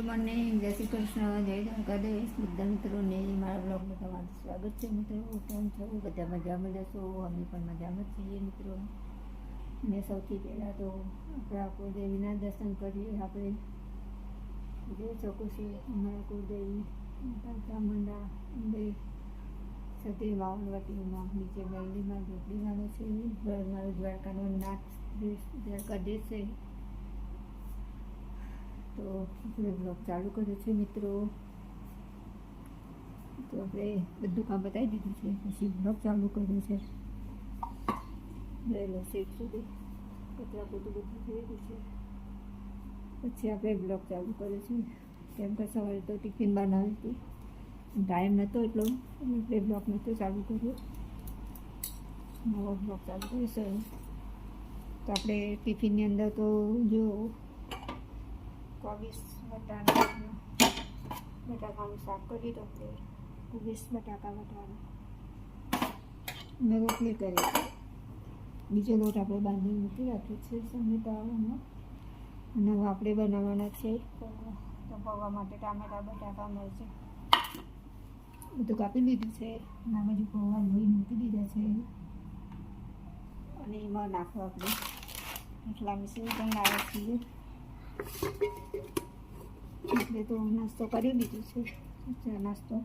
Good morning જય શ્રી કૃષ્ણ, જય દ્વારકાધીશ. બધા મિત્રોને મારા બ્લોગમાં તમારું સ્વાગત છે મિત્રો. કેમ છો? બધા મજામાં જશો અમે પણ મજામાં છીએ મિત્રો. ને સૌથી પહેલાં તો આપણા કુળદેવીના દર્શન કરીએ આપણે. જે ચોખ્ખું છે, અમારા કુળદેવી ચામુંડા અંબે સતી માવનવટીમાં નીચે મંદિરમાં ઝૂંપડીવાળો છે. મારો દ્વારકાનો નાથ દેશ દ્વારકાધીશ છે. તો આપણે બ્લોગ ચાલુ કર્યો છે મિત્રો. તો આપણે બધું કામ બતાવી દીધું છે. પછી બ્લોગ ચાલુ કર્યો છે. રહેલો સીટ સુધી. કચરા પોતું બધું થઈ ગયું છે. પછી આપણે બ્લોગ ચાલુ કર્યો છે. કેમ કે સવારે તો ટિફિન બનાવી હતી. ટાઈમ નહોતો એટલો. આપણે બ્લોગ નહોતો ચાલુ કર્યો. નવો બ્લોગ ચાલુ કર્યો તો આપણે ટિફિનની અંદર તો જો કોબીસ બટાકાનું બટાકાનું શાક કરી આપણે કોબીસ બટાકા વટાણા મેં રોટલી કરી બીજો લોટ આપણે બાંધી મૂકી રાખ્યો છે સમયતાવાનો અને હવે આપણે બનાવવાના છે પૌવા તો પૌવા માટે ટામેટા બટાકા મળશે બધું કાપી લીધું છે અને બાજુ પૌવા લોહી મૂકી દીધા છે અને એમાં નાખો આપણે એટલા મિશ્રી પણ લાવે છીએ એટલે તો નાસ્તો કરી દીધો છે. ચા નાસ્તો.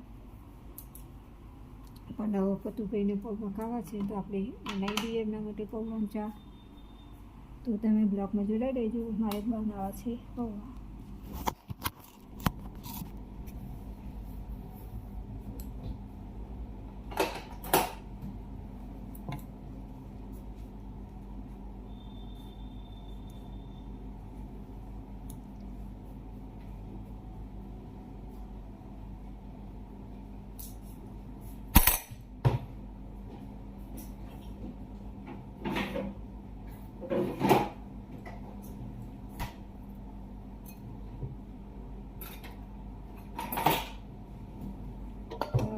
પણ પતુભાઈને પગમાં ખાવા છે તો આપણે બનાવી દઈએ એમના માટે પૌવાનું ચા. તો તમે બ્લોગમાં જોડાઈ દેજો મારે બનાવવા છે પૌવા.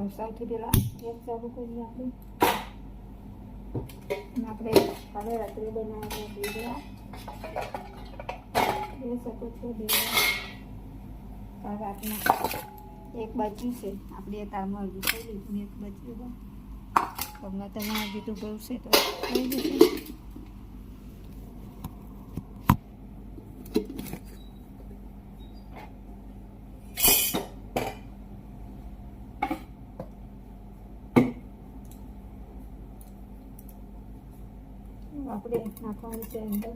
તો સૌથી પહેલાં ગેસ ચાલુ કરીએ આપણે આપણે કાલે રાત્રે બનાવેલા દીવડા જોઈ શકો છો કાલ રાતના એક બાજુ છે. આપણે તારમાં અડધું થઈ લીધું એક બાજુ. તમને તમે હજી તો છે તો. થઈ જશે આપણે નાખવાનું છે અંદર.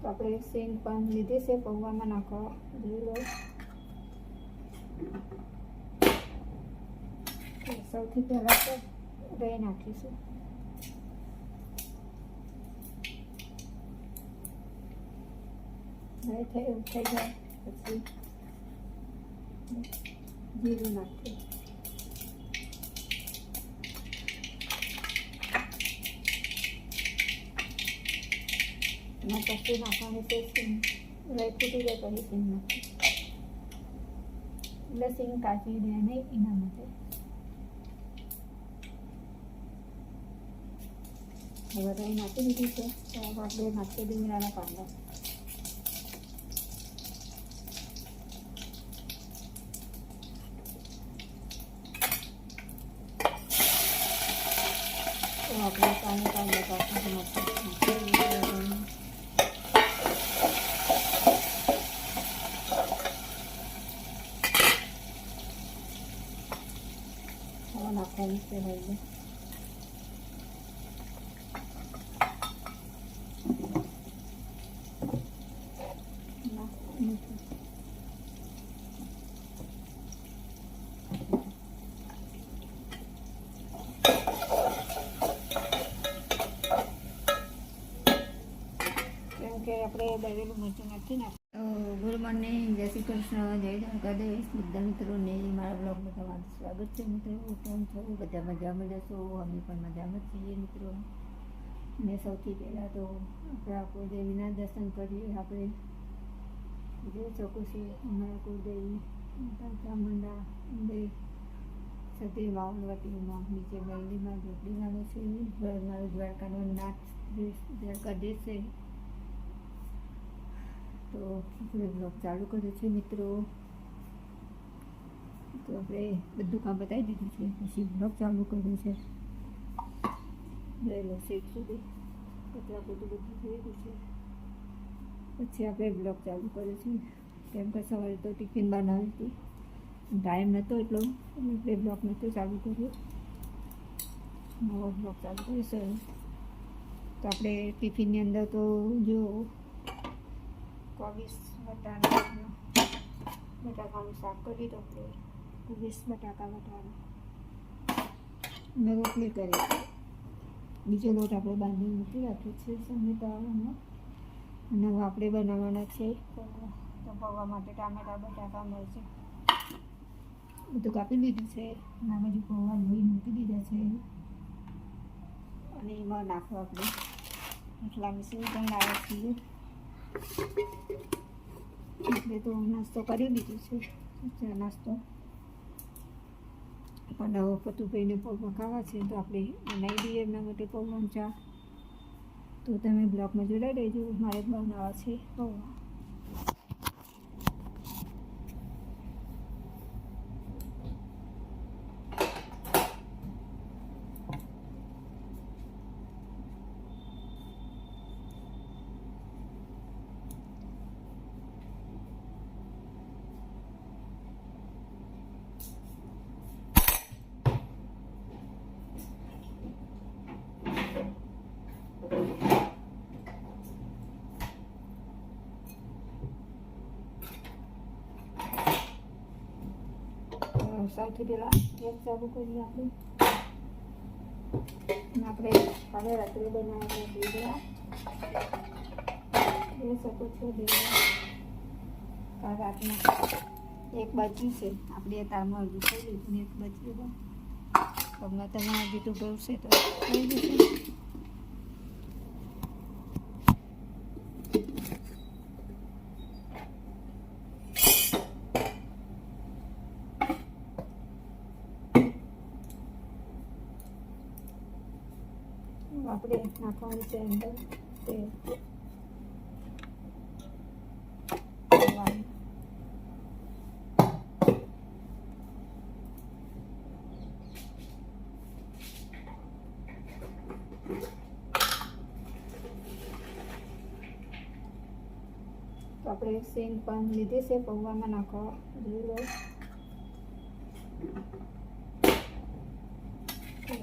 તો આપણે સેંગ પણ લીધી છે, પૌવામાં નાખવા જોઈ લો સૌથી પહેલાં તો રહી નાખીશું. હવે થઈ થઈ જાય, પછી જીરું નાખીએ. એમાં પછી નાખવાની છે સિંગ રહી ફૂટી પછી સિંગ નાખી એટલે સિંગ કાચી દે નહીં એના માટે. હવે રહી નાખી દીધી છે તો હવે આપણે નાખી ડુંગળાના કાંદા તો આપણે ટામેટા બટાકા નાખી નાખી હવે નાખવાનું છે હળદર મીઠું કેમ આપણે દળેલું મરચું નથી ને ગુડ મોર્નિંગ જય શ્રી કૃષ્ણ, જય દ્વારકાધીશ બધા મિત્રોને મારા બ્લોગમાં તમારું સ્વાગત છે મિત્રો. કેમ છો? બધા મજામાં જશો? અમે પણ મજામાં છીએ મિત્રો. ને સૌથી પહેલાં તો આપણા કુળદેવીના દર્શન કરીએ આપણે. જે શકો છો અમારા કુલદેવી માતા ચામુંડા અંબે સતી માઉનવતીમાં નીચે ગરડીમાં ઝૂંપડી નામે છે. મારું દ્વારકાનો નાથ દેશ છે. તો આપણે બ્લોગ ચાલુ કર્યો છે મિત્રો. તો આપણે બધું કામ બતાવી દીધું છે. પછી બ્લોગ ચાલુ કર્યું છે. જોઈ લો સુધી. કચરા બધું બધું થઈ ગયું છે. પછી આપણે બ્લોગ ચાલુ કર્યો છે. કેમ કે સવારે તો ટિફિન બનાવી હતી. ટાઈમ નહોતો એટલો. આપણે બ્લોગ નહોતો ચાલુ કર્યો. નવો બ્લોગ ચાલુ કર્યો છે. તો આપણે ટિફિનની અંદર તો જો કોબીસ વટાણા બટાકાનું શાક કરી દો કોબીસ બટાકા વટાણા અને રોટલી કરી બીજો લોટ આપણે બાંધી મૂકી રાખ્યો છે સમેટાવાનો અને હવે આપણે બનાવવાના છે. તો પૌવા માટે ટામેટા બટાકા મળશે બધું કાપી લીધું છે અને આ બાજુ પૌવા લોહી મૂકી દીધા છે અને એમાં નાખો આપણે એટલા મિશ્રણ પણ લાવ્યા છીએ એટલે તો નાસ્તો કરી દીધો છે. નાસ્તો. પણ પતુભાઈને પગમાં ખાવા છે, તો આપણે બનાવી દઈએ એમના માટે પગમાં ચા. તો તમે બ્લોગમાં જોડાઈ દેજો મારે બનાવવા છે પૌવા તો સૌથી પહેલાં ગેસ ચાલુ કરીએ આપણે આપણે કાલે રાત્રે બનાવેલા ભેગા જોઈ શકો છો કાલ રાતના એક બાજુ છે. આપણે તારમાં અડધું થઈ લીધું એક બાજુ તમને તમે હજી તો ગળશે તો થઈ જશે આપણે નાખવાનું છે અંદર તેલ તો આપણે સેંગ પણ લીધી છે, પૌવામાં નાખવા જોઈ લો.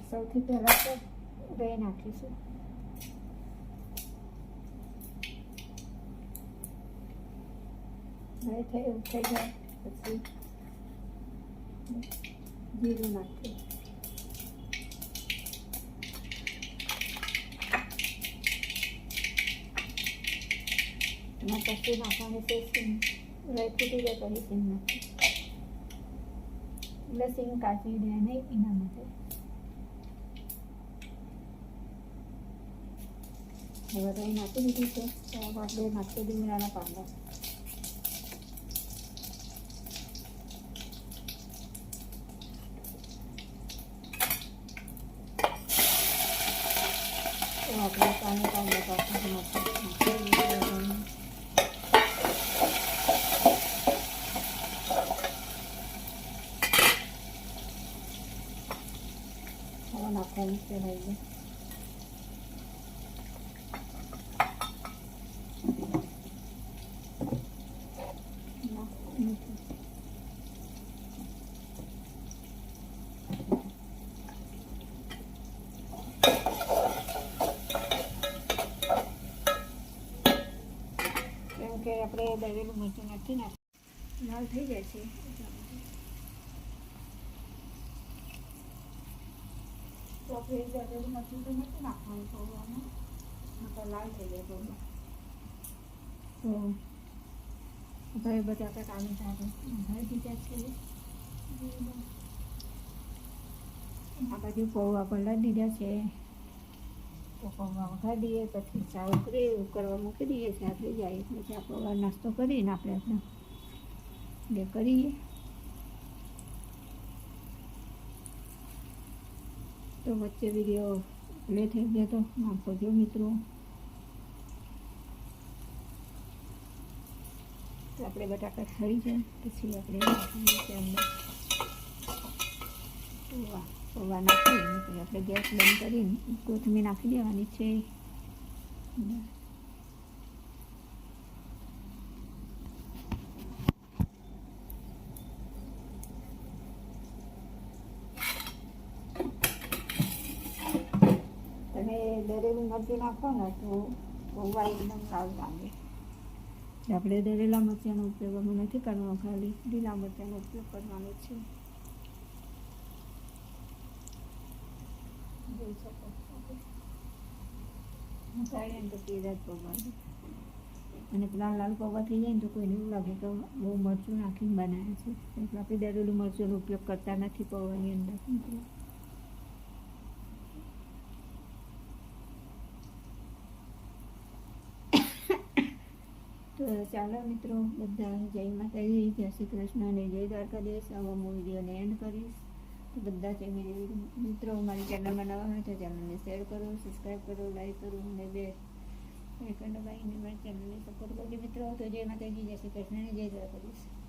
સૌથી પહેલાં તો દહીં નાખીશું? હવે થઈ એવું થઈ જાય, પછી જીરું નાખીએ. અને પછી નાખવાની છે સિંગ. રાઈ ફૂટી જાય પછી સિંગ નાખી એટલે સિંગ કાચી દે નહીં એના માટે. હવે તો એ નાખી દીધું છે તો હવે આપણે નાખી લીમડાના પાંદડા તો આપણે ટામેટા બટાકા નાખી દીધું હવે નાખવાનું છે ભાઈ કેમ કે આપણે દળેલું મરચું નથી નાખીએ લાલ થઈ જાય છે. તો આપણે દળેલું મરચું તો નથી નાખવાનું નકર લાલ થઈ જાય પૌવા તો આપણે બટાકા ચાલે દીધા છે. આ બાજુ પૌવા પલાળી દીધા છે. તો પૌવા દઈએ, પછી ચા ઉકળે કરવા મૂકી દઈએ ચા થઈ જાય. એટલે ચા પૌવા નાસ્તો કરીને આપણે આપણે. બે કરીએ. તો વચ્ચે વીડિયો પ્લે થઈ ગયો તો માફ કરજો મિત્રો. આપણે બટાકા ખરી જાય પછી આપણે અંદર. પૌવા નાખી પછી આપણે ગેસ બંધ કરીને કોથમીર નાખી દેવાની છે. તમે દરેલી મરચી નાખો ને તો પૌવા એકદમ લાલ લાગે. આપણે દરેલા મરચાંનો ઉપયોગ અમે નથી કરવાનો ખાલી લીલા મરચાંનો ઉપયોગ કરવાનો છે. જોઈ શકો અને પેલા લાલ પૌવા થઈ જાય ને તો કોઈને એવું લાગે કે બહુ મરચું નાખીને બનાવે છે. આપણે દરેલું મરચુંનો ઉપયોગ કરતા નથી પૌવાની અંદર. તો ચાલો મિત્રો બધા જય માતાજી, જય શ્રી કૃષ્ણ અને જય દ્વારકાધીશ. આવા હું વિડીયોને એન્ડ કરીશ. બધા ફેમિલી મિત્રો મારી ચેનલમાં નવા હોય તો ચેનલને શેર કરો સબસ્ક્રાઈબ કરો લાઈક કરો અને બે આઇકન ભાઈને મારી ચેનલને સપોર્ટ કરજો મિત્રો. તો જય માતાજી જય શ્રી કૃષ્ણને જય જય દ્વારકાધીશ